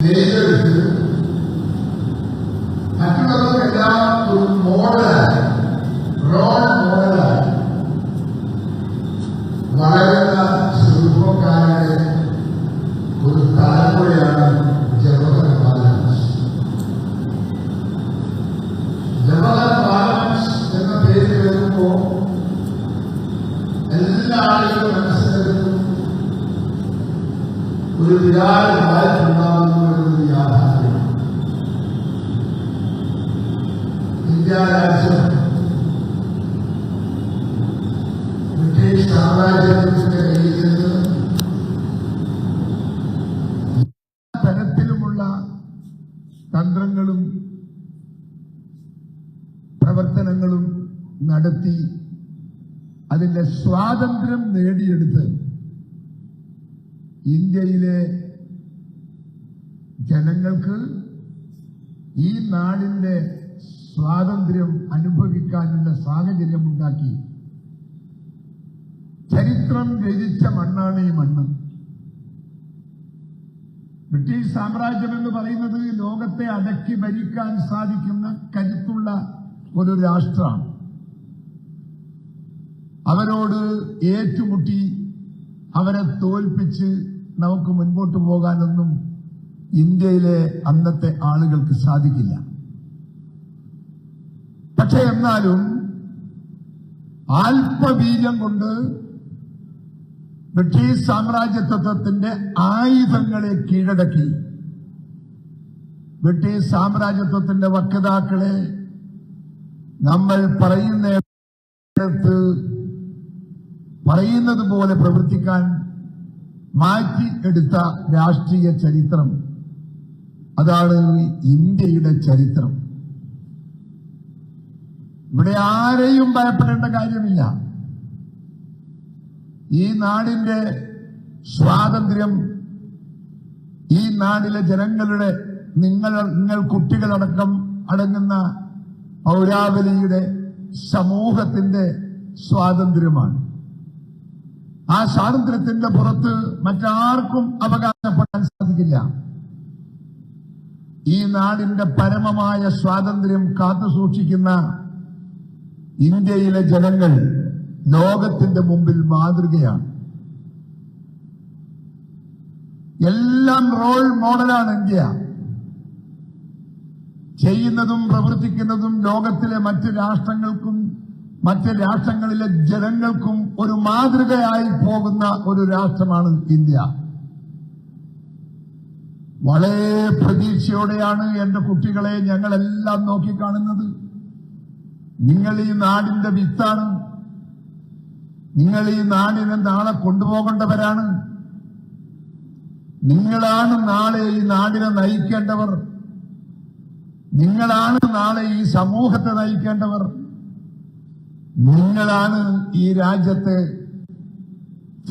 ഏറ്റെടുത്ത് മറ്റുള്ളവർക്കെല്ലാം ഒരു മോഡലായി റോൾ മോഡലായി വളരുന്ന ചെറുപ്പക്കാരുടെ ഒരു തലമുറയാണ് ജവഹർ ബാലൻസ് ജവഹർ ബാലൻസ് എന്ന പേര് കേൾക്കുമ്പോൾ എല്ലാ ആളുകളും മനസ്സിലാക്കുന്നു ഒരു വിരാട് ഒരു യാഥാർത്ഥ്യം തന്ത്രങ്ങളും പ്രവർത്തനങ്ങളും നടത്തി അതിന്റെ സ്വാതന്ത്ര്യം നേടിയെടുത്ത് ഇന്ത്യയിലെ ജനങ്ങൾക്ക് ഈ നാടിന്റെ സ്വാതന്ത്ര്യം അനുഭവിക്കാനുള്ള സാഹചര്യം ഉണ്ടാക്കി ചരിത്രം രചിച്ച മണ്ണാണ് ഈ മണ്ണ്. ബ്രിട്ടീഷ് സാമ്രാജ്യം എന്ന് പറയുന്നത് ലോകത്തെ അടക്കി ഭരിക്കാൻ സാധിക്കുന്ന കരുത്തുള്ള ഒരു രാഷ്ട്രമാണ് അവരോട് ഏറ്റുമുട്ടി അവരെ തോൽപ്പിച്ച് നമുക്ക് മുൻപോട്ട് പോകാനൊന്നും ഇന്ത്യയിലെ അന്നത്തെ ആളുകൾക്ക് സാധിക്കില്ല. പക്ഷെ എന്നാലും ആൽപബീജം കൊണ്ട് ബ്രിട്ടീഷ് സാമ്രാജ്യത്വത്തിന്റെ ആയുധങ്ങളെ കീഴടക്കി. ബ്രിട്ടീഷ് സാമ്രാജ്യത്വത്തിന്റെ വക്താക്കളെ നമ്മൾ പറയുന്നിടത്ത് പറയുന്നത് പോലെ പ്രവർത്തിക്കാൻ മാറ്റി എടുത്ത രാഷ്ട്രീയ ചരിത്രം. അതാണ് ഇന്ത്യയുടെ ചരിത്രം. ഇവിടെ ആരെയും ഭയപ്പെടേണ്ട കാര്യമില്ല. ഈ നാടിന്റെ സ്വാതന്ത്ര്യം ഈ നാടിലെ ജനങ്ങളുടെ നിങ്ങൾ നിങ്ങൾ കുട്ടികളടക്കം അടങ്ങുന്ന പൗരാവലിയുടെ സമൂഹത്തിന്റെ സ്വാതന്ത്ര്യമാണ്. ആ സ്വാതന്ത്ര്യത്തിന്റെ പുറത്ത് മറ്റാർക്കും അവകാശപ്പെടാൻ സാധിക്കില്ല. ഈ നാടിന്റെ പരമമായ സ്വാതന്ത്ര്യം കാത്തു സൂക്ഷിക്കുന്ന ഇന്ത്യയിലെ ജനങ്ങൾ ലോകത്തിന്റെ മുമ്പിൽ മാതൃകയാണ്. എല്ലാം റോൾ മോഡലാണ് ഇന്ത്യ. ചെയ്യുന്നതും പ്രവർത്തിക്കുന്നതും ലോകത്തിലെ മറ്റ് രാഷ്ട്രങ്ങൾക്കും മറ്റ് രാഷ്ട്രങ്ങളിലെ ജനങ്ങൾക്കും ഒരു മാതൃകയായി പോകുന്ന ഒരു രാഷ്ട്രമാണ് ഇന്ത്യ. വളരെ പ്രതീക്ഷയോടെയാണ് എന്റെ കുട്ടികളെ ഞങ്ങളെല്ലാം നോക്കിക്കാണുന്നത്. നിങ്ങൾ ഈ നാടിന്റെ വിത്താണ്. നിങ്ങൾ ഈ നാടിനെ നാളെ കൊണ്ടുപോകേണ്ടവരാണ്. നിങ്ങളാണ് നാളെ ഈ നാടിനെ നയിക്കേണ്ടവർ. നിങ്ങളാണ് നാളെ ഈ സമൂഹത്തെ നയിക്കേണ്ടവർ. നിങ്ങളാണ് ഈ രാജ്യത്തെ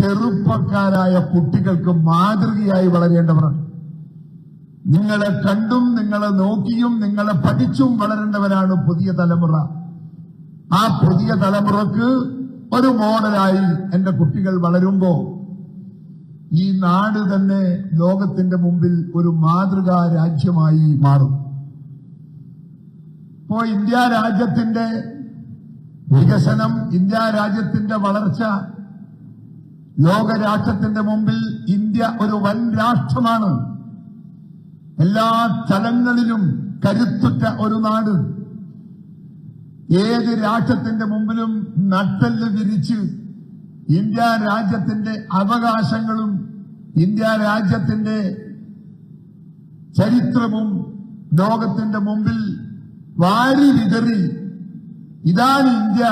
ചെറുപ്പക്കാരായ കുട്ടികൾക്ക് മാതൃകയായി വളരേണ്ടവർ. നിങ്ങളെ കണ്ടും നിങ്ങളെ നോക്കിയും നിങ്ങളെ പഠിച്ചും വളരേണ്ടവരാണ് പുതിയ തലമുറ. ആ പുതിയ തലമുറയ്ക്ക് ഒരു മോഡലായി എന്റെ കുട്ടികൾ വളരുമ്പോ ഈ നാട് തന്നെ ലോകത്തിന്റെ മുമ്പിൽ ഒരു മാതൃകാ രാജ്യമായി മാറും. ഇപ്പോ ഇന്ത്യ രാജ്യത്തിന്റെ വികസനം ഇന്ത്യ രാജ്യത്തിന്റെ വളർച്ച ലോകരാഷ്ട്രത്തിന്റെ മുമ്പിൽ ഇന്ത്യ ഒരു വൻ രാഷ്ട്രമാണ്. എല്ലാ തലങ്ങളിലും കരുത്തുറ്റ ഒരു നാട്. ഏത് രാഷ്ട്രത്തിന്റെ മുമ്പിലും നട്ടൽ വിരിച്ച് ഇന്ത്യ രാജ്യത്തിന്റെ അവകാശങ്ങളും ഇന്ത്യ രാജ്യത്തിന്റെ ചരിത്രവും ലോകത്തിന്റെ മുമ്പിൽ വാരി വിതറി. ഇതാണ് ഇന്ത്യ.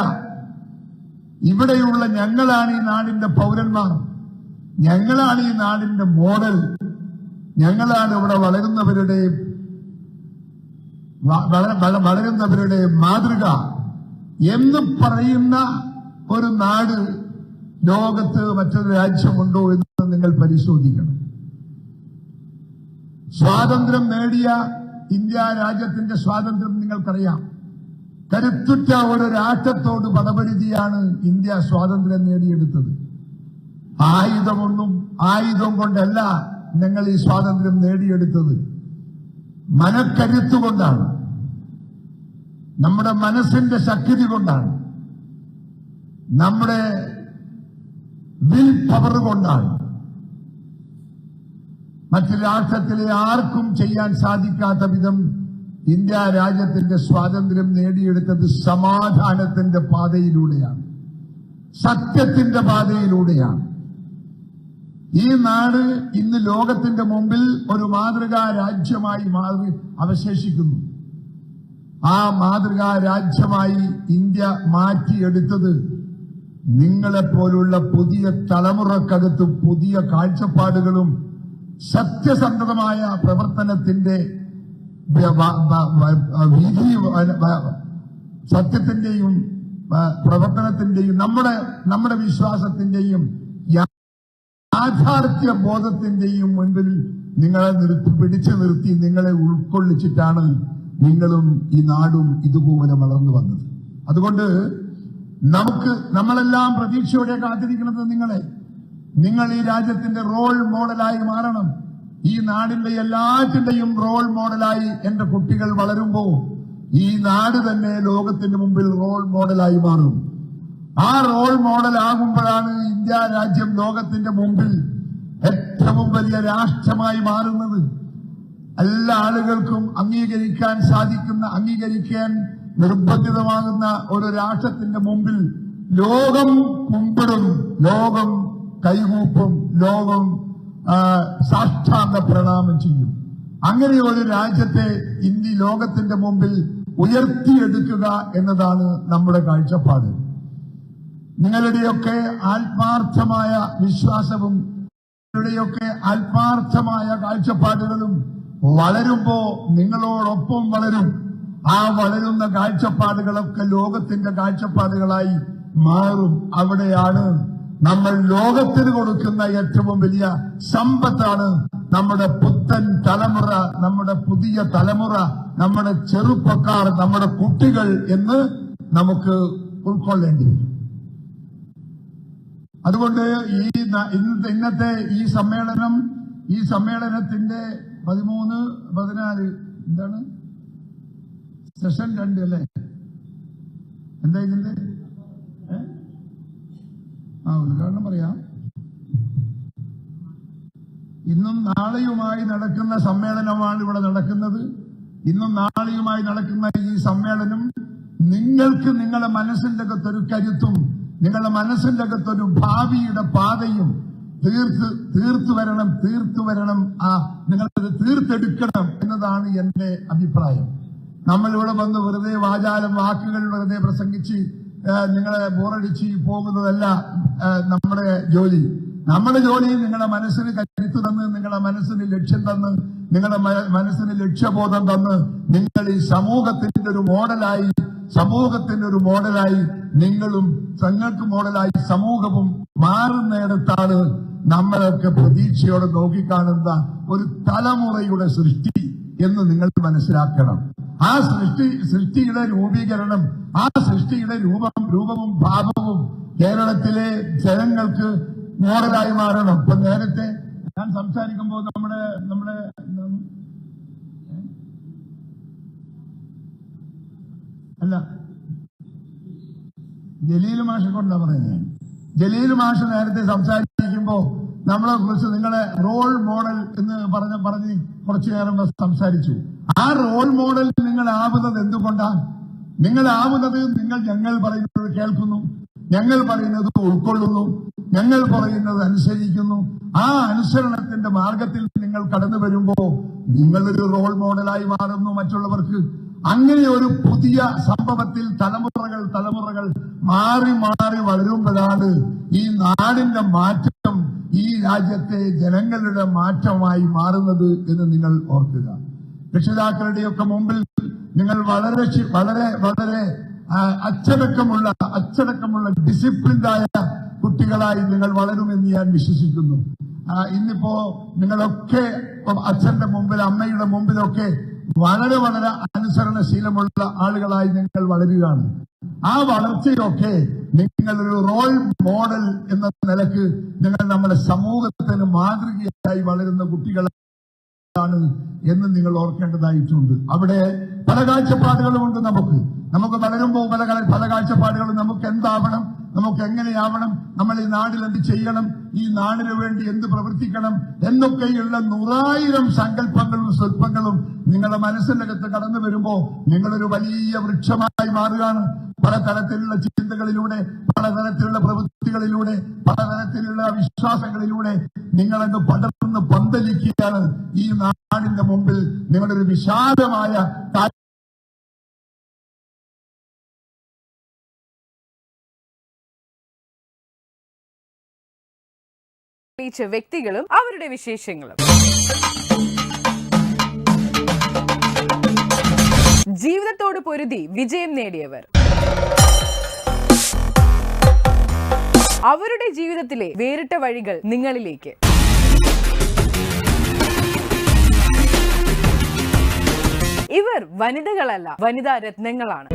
ഇവിടെയുള്ള ഞങ്ങളാണ് ഈ നാടിന്റെ പൗരന്മാർ. ഞങ്ങളാണ് ഈ നാടിന്റെ മോഡൽ. ഞങ്ങളാണ് ഇവിടെ വളരുന്നവരുടെ വ- വള- വള- വളരുന്നവരുടെ മാതൃക എന്ന് പറയുന്ന ഒരു നാട് ലോകത്ത് മറ്റൊരു രാജ്യമുണ്ടോ എന്ന് നിങ്ങൾ പരിശോധിക്കണം. സ്വാതന്ത്ര്യം നേടിയ ഇന്ത്യ രാജ്യത്തിന്റെ സ്വാതന്ത്ര്യം നിങ്ങൾക്കറിയാം. കരുത്തുറ്റ ഒരു രാഷ്ട്രത്തോട് പദപരിധിയാണ് ഇന്ത്യ സ്വാതന്ത്ര്യം നേടിയെടുത്തത്. ആയുധമൊന്നും ആയുധം കൊണ്ടല്ല ഞങ്ങൾ ഈ സ്വാതന്ത്ര്യം നേടിയെടുത്തത്. മനക്കരുത്തുകൊണ്ടാണ്. നമ്മുടെ മനസ്സിന്റെ ശക്തി കൊണ്ടാണ്. നമ്മുടെ വിൽ പവർ കൊണ്ടാണ്. മറ്റു രാഷ്ട്രത്തിലെ ആർക്കും ചെയ്യാൻ സാധിക്കാത്ത വിധം ഇന്ത്യ രാജ്യത്തിന്റെ സ്വാതന്ത്ര്യം നേടിയെടുത്തത് സമാധാനത്തിന്റെ പാതയിലൂടെയാണ്. സത്യത്തിന്റെ പാതയിലൂടെയാണ്. ഈ നാട് ഇന്ന് ലോകത്തിന്റെ മുമ്പിൽ ഒരു മാതൃകാ രാജ്യമായി മാറി അവശേഷിക്കുന്നു. ആ മാതൃകാ രാജ്യമായി ഇന്ത്യ മാറ്റിയെടുത്തത് നിങ്ങളെപ്പോലുള്ള പുതിയ തലമുറക്കകത്ത് പുതിയ കാഴ്ചപ്പാടുകളും സത്യസന്ധതമായ പ്രവർത്തനത്തിന്റെ വിധി സത്യത്തിന്റെയും പ്രവർത്തനത്തിന്റെയും നമ്മുടെ നമ്മുടെ വിശ്വാസത്തിന്റെയും യാഥാർത്ഥ്യ ബോധത്തിന്റെയും മുൻപിൽ നിങ്ങളെ നിർത്തി പിടിച്ചു നിർത്തി നിങ്ങളെ ഉൾക്കൊള്ളിച്ചിട്ടാണ് നിങ്ങളും ഈ നാടും ഇതുപോലെ വളർന്നു വന്നത്. അതുകൊണ്ട് നമുക്ക് നമ്മളെല്ലാം പ്രതീക്ഷയോടെ കാത്തിരിക്കുന്നത് നിങ്ങളെ. നിങ്ങൾ ഈ രാജ്യത്തിന്റെ റോൾ മോഡലായി മാറണം. ഈ നാടിന്റെ എല്ലാറ്റിന്റെയും റോൾ മോഡലായി എന്റെ കുട്ടികൾ വളരുമ്പോൾ ഈ നാട് തന്നെ ലോകത്തിന് മുമ്പിൽ റോൾ മോഡലായി മാറും. ആ റോൾ മോഡൽ ആകുമ്പോഴാണ് ഇന്ത്യ രാജ്യം ലോകത്തിന്റെ മുമ്പിൽ ഏറ്റവും വലിയ രാഷ്ട്രമായി മാറുന്നത്. എല്ലാ ആളുകൾക്കും അംഗീകരിക്കാൻ സാധിക്കുന്ന അംഗീകരിക്കാൻ നിർബന്ധിതമാകുന്ന ഒരു രാഷ്ട്രത്തിന്റെ മുമ്പിൽ ലോകം കുമ്പിടും ലോകം കൈകൂപ്പും ലോകം സാക്ഷാന്ത പ്രണാമം ചെയ്യും. അങ്ങനെ ഒരു രാജ്യത്തെ ഇന്ത്യ ലോകത്തിന്റെ മുമ്പിൽ ഉയർത്തിയെടുക്കുക എന്നതാണ് നമ്മുടെ കാഴ്ചപ്പാട്. നിങ്ങളുടെയൊക്കെ ആത്മാർത്ഥമായ വിശ്വാസവും നിങ്ങളുടെയൊക്കെ ആത്മാർത്ഥമായ കാഴ്ചപ്പാടുകളും വളരുമ്പോ നിങ്ങളോടൊപ്പം വളരും. ആ വളരുന്ന കാഴ്ചപ്പാടുകളൊക്കെ ലോകത്തിന്റെ കാഴ്ചപ്പാടുകളായി മാറും. അവിടെയാണ് നമ്മൾ ലോകത്തിന് കൊടുക്കുന്ന ഏറ്റവും വലിയ സമ്പത്താണ് നമ്മുടെ പുത്തൻ തലമുറ നമ്മുടെ പുതിയ തലമുറ നമ്മുടെ ചെറുപ്പക്കാർ നമ്മുടെ കുട്ടികൾ എന്ന് നമുക്ക് ഉൾക്കൊള്ളേണ്ടി വരും. അതുകൊണ്ട് ഈ ഇന്നത്തെ ഈ സമ്മേളനം ഈ സമ്മേളനത്തിന്റെ പതിമൂന്ന് പതിനാല് എന്താണ്? സെഷൻ രണ്ട് അല്ലേ? എന്താ ഇതിന്റെ? ആ ഉദ്ഘാടനം പറയാം. ഇന്നും നാളെയുമായി നടക്കുന്ന സമ്മേളനമാണ് ഇവിടെ നടക്കുന്നത്. ഇന്നും നാളെയുമായി നടക്കുന്ന ഈ സമ്മേളനം നിങ്ങൾക്ക് നിങ്ങളുടെ മനസ്സിന്റെ അകത്തൊരു കരുത്തും നിങ്ങളുടെ മനസ്സിന്റെ അകത്തൊരു ഭാവിയുടെ പാതയും തീർത്ത് തീർത്തു വരണം തീർത്തു വരണം ആ നിങ്ങളത് തീർത്തെടുക്കണം എന്നതാണ് എന്റെ അഭിപ്രായം. നമ്മൾ ഇവിടെ വന്ന് വെറുതെ വാചാലം വാക്കുകൾ വെറുതെ പ്രസംഗിച്ച് നിങ്ങളെ ബോറടിച്ച് പോകുന്നതല്ല നമ്മുടെ ജോലി. നമ്മുടെ ജോലി നിങ്ങളുടെ മനസ്സിന് കരുത്ത് തന്ന് നിങ്ങളുടെ മനസ്സിന് ലക്ഷ്യം തന്ന് നിങ്ങളുടെ മനസ്സിന് ലക്ഷ്യബോധം തന്ന് നിങ്ങൾ ഈ സമൂഹത്തിന്റെ ഒരു മോഡലായി സമൂഹത്തിന്റെ ഒരു മോഡലായി നിങ്ങളും തങ്ങൾക്ക് മോഡലായി സമൂഹവും മാറുന്നിടത്താണ് നമ്മളൊക്കെ പ്രതീക്ഷയോടെ നോക്കിക്കാണുന്ന ഒരു തലമുറയുടെ സൃഷ്ടി എന്ന് നിങ്ങൾ മനസ്സിലാക്കണം. ആ സൃഷ്ടി സൃഷ്ടിയുടെ രൂപീകരണം ആ സൃഷ്ടിയുടെ രൂപം രൂപവും ഭാവവും കേരളത്തിലെ ജനങ്ങൾക്ക് മോഡലായി മാറണം. ഇപ്പൊ നേരത്തെ ഞാൻ സംസാരിക്കുമ്പോൾ നമ്മുടെ നമ്മുടെ അല്ല. ജലീൽ മാഷെ കൊണ്ടാ പറയുന്നത് ജലീൽ മാഷ നേരത്തെ സംസാരിക്കുമ്പോ നമ്മളെ കുറിച്ച് നിങ്ങളെ റോൾ മോഡൽ എന്ന് പറഞ്ഞ പറഞ്ഞ് കുറച്ചു നേരം സംസാരിച്ചു. ആ റോൾ മോഡൽ നിങ്ങൾ ആവുന്നത് എന്തുകൊണ്ടാണ് നിങ്ങൾ ആവുന്നത് നിങ്ങൾ ഞങ്ങൾ പറയുന്നത് കേൾക്കുന്നു ഞങ്ങൾ പറയുന്നത് ഉൾക്കൊള്ളുന്നു ഞങ്ങൾ പറയുന്നത് അനുസരിക്കുന്നു. ആ അനുസരണത്തിന്റെ മാർഗത്തിൽ നിങ്ങൾ കടന്നു വരുമ്പോ നിങ്ങളൊരു റോൾ മോഡലായി മാറുന്നു മറ്റുള്ളവർക്ക്. അങ്ങനെ ഒരു പുതിയ സംഭവത്തിൽ തലമുറകൾ തലമുറകൾ മാറി മാറി വളരുമ്പോഴാണ് ഈ നാടിന്റെ മാറ്റം ഈ രാജ്യത്തെ ജനങ്ങളുടെ മാറ്റമായി മാറുന്നത് എന്ന് നിങ്ങൾ ഓർക്കുക. രക്ഷിതാക്കളുടെയൊക്കെ മുമ്പിൽ നിങ്ങൾ വളരെ വളരെ വളരെ അച്ചടക്കമുള്ള അച്ചടക്കമുള്ള ഡിസിപ്ലിൻഡായ കുട്ടികളായി നിങ്ങൾ വളരുമെന്ന് ഞാൻ വിശ്വസിക്കുന്നു. ഇന്നിപ്പോ നിങ്ങളൊക്കെ അച്ഛന്റെ മുമ്പിൽ അമ്മയുടെ മുമ്പിലൊക്കെ വളരെ വളരെ അനുസരണശീലമുള്ള ആളുകളായി നിങ്ങൾ വളരുകയാണ്. ആ വളർച്ചയൊക്കെ നിങ്ങളൊരു റോൾ മോഡൽ എന്ന നിലയ്ക്ക് നിങ്ങൾ നമ്മുടെ സമൂഹത്തിന് മാതൃകയായി വളരുന്ന കുട്ടികളാണ് എന്ന് നിങ്ങൾ ഓർക്കേണ്ടതായിട്ടുണ്ട്. അവിടെ പല കാഴ്ചപ്പാടുകളുമുണ്ട് നമുക്ക്. നമുക്ക് വളരുമ്പോൾ പല പല കാഴ്ചപ്പാടുകളും നമുക്ക് എന്താവണം? നമുക്ക് എങ്ങനെയാവണം? നമ്മൾ ഈ നാടിൽ എന്ത് ചെയ്യണം? ഈ നാടിനു വേണ്ടി എന്ത് പ്രവർത്തിക്കണം എന്നൊക്കെയുള്ള നൂറായിരം സങ്കല്പങ്ങളും സ്വല്പങ്ങളും നിങ്ങളുടെ മനസ്സിനകത്ത് കടന്നു വരുമ്പോ നിങ്ങളൊരു വലിയ വൃക്ഷമായി മാറുകയാണ്. പലതരത്തിലുള്ള ചിന്തകളിലൂടെ പലതരത്തിലുള്ള പ്രവൃത്തികളിലൂടെ പലതരത്തിലുള്ള വിശ്വാസങ്ങളിലൂടെ നിങ്ങളങ്ങ് പടർന്ന് പന്തലിക്കുകയാണ് ഈ നാടിന്റെ മുമ്പിൽ നിങ്ങളൊരു വിശാലമായ അറിയിച്ച വ്യക്തികളും അവരുടെ വിശേഷങ്ങളും. ജീവിതത്തോട് പൊരുതി വിജയം നേടിയവർ. അവരുടെ ജീവിതത്തിലെ വേറിട്ട വഴികൾ നിങ്ങളിലേക്ക്. ഇവർ വനിതകളല്ല വനിതാ രത്നങ്ങളാണ്.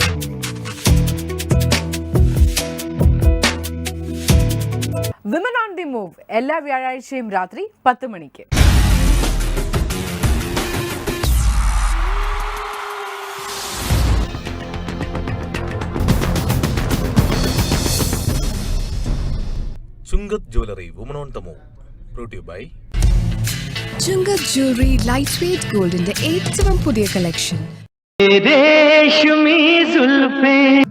വിമൻ ഓൺ ദി മൂവ് എല്ലാ വ്യാഴാഴ്ചയും രാത്രി പത്ത് മണിക്ക്. Chungath jewellery woman on the move brought by Chungath jewellery light weight ഗോൾഡിന്റെ ഏറ്റവും പുതിയ കളക്ഷൻ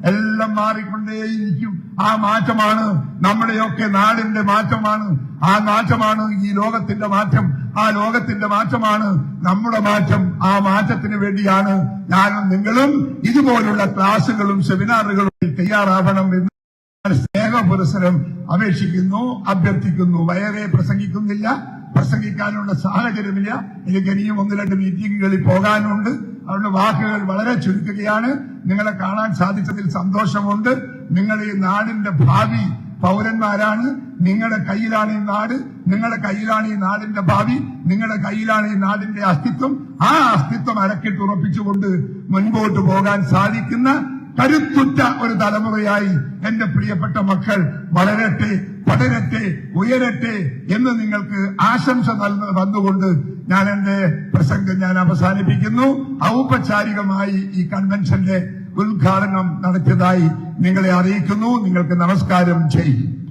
എല്ലാം മാറിക്കൊണ്ടേയിരിക്കും. ആ മാറ്റമാണ് നമ്മുടെയൊക്കെ നാടിന്റെ മാറ്റമാണ്. ആ മാറ്റമാണ് ഈ ലോകത്തിന്റെ മാറ്റം. ആ ലോകത്തിന്റെ മാറ്റമാണ് നമ്മുടെ മാറ്റം. ആ മാറ്റത്തിന് വേണ്ടിയാണ് ഞാനും നിങ്ങളും ഇതുപോലുള്ള ക്ലാസുകളും സെമിനാറുകളും തയ്യാറാവണം എന്ന് സ്നേഹ പുരസരം അപേക്ഷിക്കുന്നു അഭ്യർത്ഥിക്കുന്നു. വയറെ പ്രസംഗിക്കുന്നില്ല പ്രസംഗിക്കാനുള്ള സാഹചര്യമില്ല. എനിക്ക് ഇനിയും ഒന്ന് രണ്ട് മീറ്റിംഗുകളിൽ പോകാനുണ്ട്. അവരുടെ വാക്കുകൾ വളരെ ചുരുക്കുകയാണ്. നിങ്ങളെ കാണാൻ സാധിച്ചതിൽ സന്തോഷമുണ്ട്. നിങ്ങൾ ഈ നാടിന്റെ ഭാവി പൗരന്മാരാണ്. നിങ്ങളുടെ കയ്യിലാണ് ഈ നാട്. നിങ്ങളുടെ കയ്യിലാണ് ഈ നാടിന്റെ ഭാവി. നിങ്ങളുടെ കയ്യിലാണ് ഈ നാടിന്റെ അസ്തിത്വം. ആ അസ്തിത്വം അരക്കിട്ടുറപ്പിച്ചുകൊണ്ട് മുൻപോട്ട് പോകാൻ സാധിക്കുന്ന കരുത്തുറ്റ ഒരു തലമുറയായി എന്റെ പ്രിയപ്പെട്ട മക്കൾ വളരട്ടെ പടരട്ടെ ഉയരട്ടെ എന്ന് നിങ്ങൾക്ക് ആശംസ നൽക തന്നുകൊണ്ട് ഞാൻ എന്റെ പ്രസംഗം ഞാൻ അവസാനിപ്പിക്കുന്നു. ഔപചാരികമായി ഈ കൺവെൻഷന്റെ ഉദ്ഘാടനം നടത്തിയതായി നിങ്ങളെ അറിയിക്കുന്നു. നിങ്ങൾക്ക് നമസ്കാരം. ചെയ്യും